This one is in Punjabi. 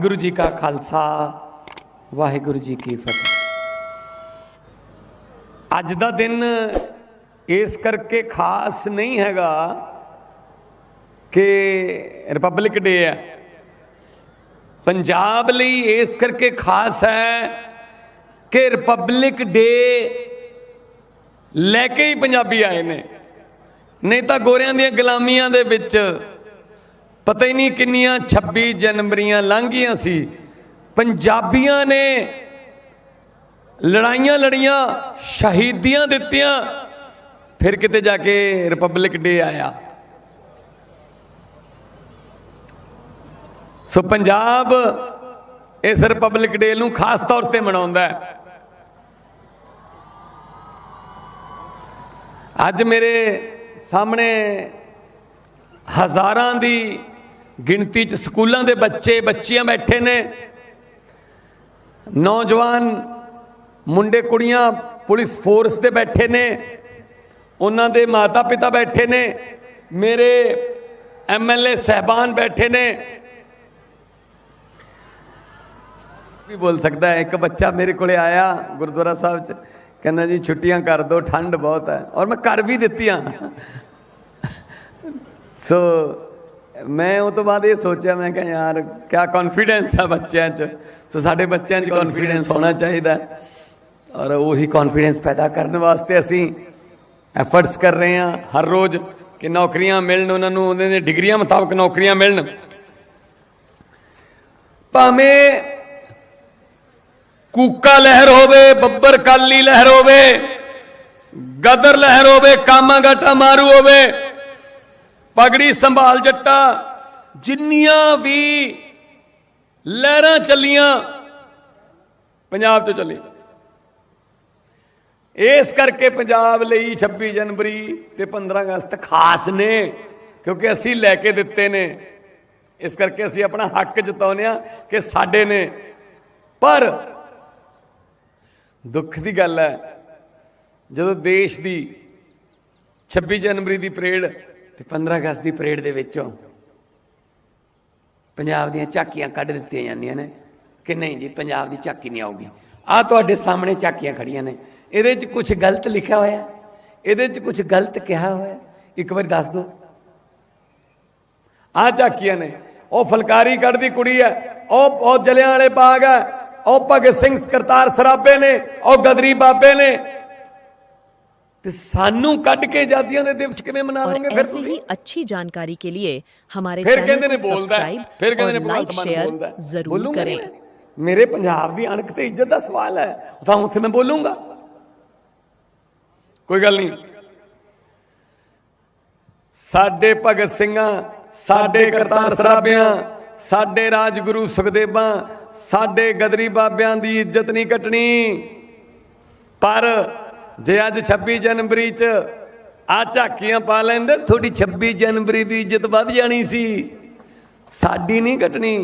ਗੁਰੂ ਜੀ ਕਾ ਖਾਲਸਾ, ਵਾਹਿਗੁਰੂ ਜੀ ਕੀ ਫਤਿਹ। ਅੱਜ ਦਾ ਦਿਨ ਇਸ ਕਰਕੇ ਖਾਸ ਨਹੀਂ ਹੈਗਾ ਕਿ ਰਿਪਬਲਿਕ ਡੇ ਹੈ। ਪੰਜਾਬ ਲਈ ਇਸ ਕਰਕੇ ਖਾਸ ਹੈ ਕਿ ਰਿਪਬਲਿਕ ਡੇ ਲੈ ਕੇ ਹੀ ਪੰਜਾਬੀ ਆਏ ਨੇ। ਨਹੀਂ ਤਾਂ ਗੋਰਿਆਂ ਦੀਆਂ ਗੁਲਾਮੀਆਂ ਦੇ ਵਿੱਚ ਪਤਾ ਹੀ ਨਹੀਂ ਕਿੰਨੀਆਂ 26 ਜਨਵਰੀਆਂ ਲੰਘੀਆਂ ਸੀ। ਪੰਜਾਬੀਆਂ ਨੇ ਲੜਾਈਆਂ ਲੜੀਆਂ, ਸ਼ਹੀਦੀਆਂ ਦਿੱਤੀਆਂ। ਫਿਰ ਕਿਤੇ ਜਾ ਕੇ ਰਿਪਬਲਿਕ ਡੇ ਆਇਆ। ਸੋ ਪੰਜਾਬ ਇਸ ਰਿਪਬਲਿਕ ਡੇ ਨੂੰ ਖਾਸ ਤੌਰ ਤੇ ਮਨਾਉਂਦਾ ਹੈ। ਅੱਜ ਮੇਰੇ ਸਾਹਮਣੇ ਹਜ਼ਾਰਾਂ ਦੀ ਗਿਣਤੀ ਚ ਸਕੂਲਾਂ ਦੇ ਬੱਚੇ, ਬੱਚੀਆਂ ਬੈਠੇ ਨੇ। ਨੌਜਵਾਨ ਮੁੰਡੇ, ਕੁੜੀਆਂ ਪੁਲਿਸ ਫੋਰਸ ਦੇ ਬੈਠੇ ਨੇ। ਉਹਨਾਂ ਦੇ ਮਾਤਾ ਪਿਤਾ ਬੈਠੇ ਨੇ। ਮੇਰੇ ਐਮਐਲਏ ਸਹਿਬਾਨ ਬੈਠੇ ਨੇ। ਵੀ ਬੋਲ ਸਕਦਾ ਹੈ? ਇੱਕ ਬੱਚਾ ਮੇਰੇ ਕੋਲੇ ਆਇਆ ਗੁਰਦੁਆਰਾ ਸਾਹਿਬ ਚ। ਕਹਿੰਦਾ ਜੀ, ਛੁੱਟੀਆਂ ਕਰ ਦਿਓ ਠੰਡ ਬਹੁਤ ਹੈ। ਔਰ ਮੈਂ ਕਰ ਵੀ ਦਿੱਤੀਆਂ। ਸੋ ਮੈਂ ਉਹ ਤੋਂ ਬਾਅਦ ਇਹ ਸੋਚਿਆ ਮੈਂ ਕਿਹਾ ਯਾਰ ਕਿਆ ਕੌਨਫੀਡੈਂਸ ਆ ਬੱਚਿਆਂ 'ਚ ਸੋ ਸਾਡੇ ਬੱਚਿਆਂ 'ਚ ਕੌਨਫੀਡੈਂਸ ਹੋਣਾ ਚਾਹੀਦਾ। ਔਰ ਉਹੀ ਕੌਨਫੀਡੈਂਸ ਪੈਦਾ ਕਰਨ ਵਾਸਤੇ ਅਸੀਂ ਐਫਰਟਸ ਕਰ ਰਹੇ ਹਾਂ ਹਰ ਰੋਜ਼ ਕਿ ਨੌਕਰੀਆਂ ਮਿਲਣ ਉਹਨਾਂ ਨੂੰ ਉਹਨਾਂ ਦੇ ਡਿਗਰੀਆਂ ਮੁਤਾਬਕ ਨੌਕਰੀਆਂ ਮਿਲਣ ਭਾਵੇਂ ਕੂਕਾ ਲਹਿਰ ਹੋਵੇ ਬੱਬਰ ਕਾਲੀ ਲਹਿਰ ਹੋਵੇ ਗਦਰ ਲਹਿਰ ਹੋਵੇ ਕਾਮਾ ਗਾਟਾ ਮਾਰੂ ਹੋਵੇ ਪਗੜੀ ਸੰਭਾਲ ਜੱਟਾ, ਜਿੰਨੀਆਂ ਵੀ ਲਹਿਰਾਂ ਚੱਲੀਆਂ, ਪੰਜਾਬ ਤੋਂ ਚੱਲੀ। ਇਸ ਕਰਕੇ ਪੰਜਾਬ ਲਈ 26 ਜਨਵਰੀ ਤੇ 15 ਅਗਸਤ ਖਾਸ ਨੇ, ਕਿਉਂਕਿ ਅਸੀਂ ਲੈ ਕੇ ਦਿੱਤੇ ਨੇ। ਇਸ ਕਰਕੇ ਅਸੀਂ ਆਪਣਾ ਹੱਕ ਜਤਾਉਂਦੇ ਆ ਕਿ ਸਾਡੇ ਨੇ। ਪਰ ਦੁੱਖ ਦੀ ਗੱਲ ਹੈ, ਜਦੋਂ ਦੇਸ਼ ਦੀ 26 ਜਨਵਰੀ ਦੀ ਪਰੇਡ ਤੇ 15 ਅਗਸਤ ਦੀ ਪਰੇਡ ਦੇ ਵਿੱਚੋਂ ਪੰਜਾਬ ਦੀਆਂ ਝਾਕੀਆਂ ਕੱਢ ਦਿੱਤੀਆਂ ਜਾਂਦੀਆਂ ਨੇ ਕਿ ਨਹੀਂ ਜੀ, ਪੰਜਾਬ ਦੀ ਝਾਕੀ ਨਹੀਂ ਆਊਗੀ। ਆ ਤੁਹਾਡੇ ਸਾਹਮਣੇ ਝਾਕੀਆਂ ਖੜੀਆਂ ਨੇ। ਇਹਦੇ 'ਚ ਕੁਝ ਗਲਤ ਲਿਖਿਆ ਹੋਇਆ ਇਹਦੇ 'ਚ ਕੁਝ ਗਲਤ ਕਿਹਾ ਹੋਇਆ ਇੱਕ ਵਾਰੀ ਦੱਸ ਦਿਓ। ਆ ਝਾਕੀਆਂ ਨੇ। ਉਹ ਫਲਕਾਰੀ ਕੱਢਦੀ ਕੁੜੀ ਹੈ। ਉਹ ਉਹ ਜਲਿਆਂ ਵਾਲੇ ਬਾਗ ਹੈ। ਉਹ ਭਗਤ ਸਿੰਘ ਕਰਤਾਰ ਸਰਾਬੇ ਨੇ। ਉਹ ਗਦਰੀ ਬਾਬੇ ਨੇ। ਤੇ ਸਾਨੂੰ ਕੱਢ ਕੇ ਆਜ਼ਾਦੀਆਂ ਦੇ ਦਿਵਸ ਕਿਵੇਂ ਮਨਾ और ਲਓਗੇ ਫਿਰ ऐसी ਤੁਸੀਂ ही अच्छी जानकारी के लिए हमारे ਫਿਰ चैनल ਕਹਿੰਦੇ ਨੇ को ਬੋਲਦਾ ਹੈ, सब्सक्राइब ਫਿਰ ਕਹਿੰਦੇ ਨੇ और लाइक ਭਗਵੰਤ ਮਾਨ शेयर ਬੋਲਦਾ ਹੈ। जरूर ਬੋਲੂੰਗਾ करें ਮੈਂ। ਮੇਰੇ ਪੰਜਾਬ ਦੀ ਅਣਖ ਤੇ ਇੱਜ਼ਤ ਦਾ ਸਵਾਲ ਹੈ ਉਹ ਤਾਂ ਉੱਥੇ ਮੈਂ ਬੋਲੂੰਗਾ ਕੋਈ ਗੱਲ ਨਹੀਂ ਸਾਡੇ ਭਗਤ ਸਿੰਘਾਂ ਸਾਡੇ ਕਰਤਾਰ ਸਰਾਬਿਆਂ ਸਾਡੇ ਰਾਜਗੁਰੂ ਸੁਖਦੇਵਾਂ ਸਾਡੇ ਗਦਰੀ ਬਾਬਿਆਂ ਦੀ ਇੱਜ਼ਤ ਨਹੀਂ ਕੱਟਣੀ ਪਰ ਜੇ ਅੱਜ 26 ਜਨਵਰੀ 'ਚ ਆ ਝਾਕੀਆਂ ਪਾ ਲੈਂਦੇ, ਤੁਹਾਡੀ 26 ਜਨਵਰੀ ਦੀ ਇੱਜ਼ਤ ਵੱਧ ਜਾਣੀ ਸੀ। ਸਾਡੀ ਨਹੀਂ ਘਟਣੀ।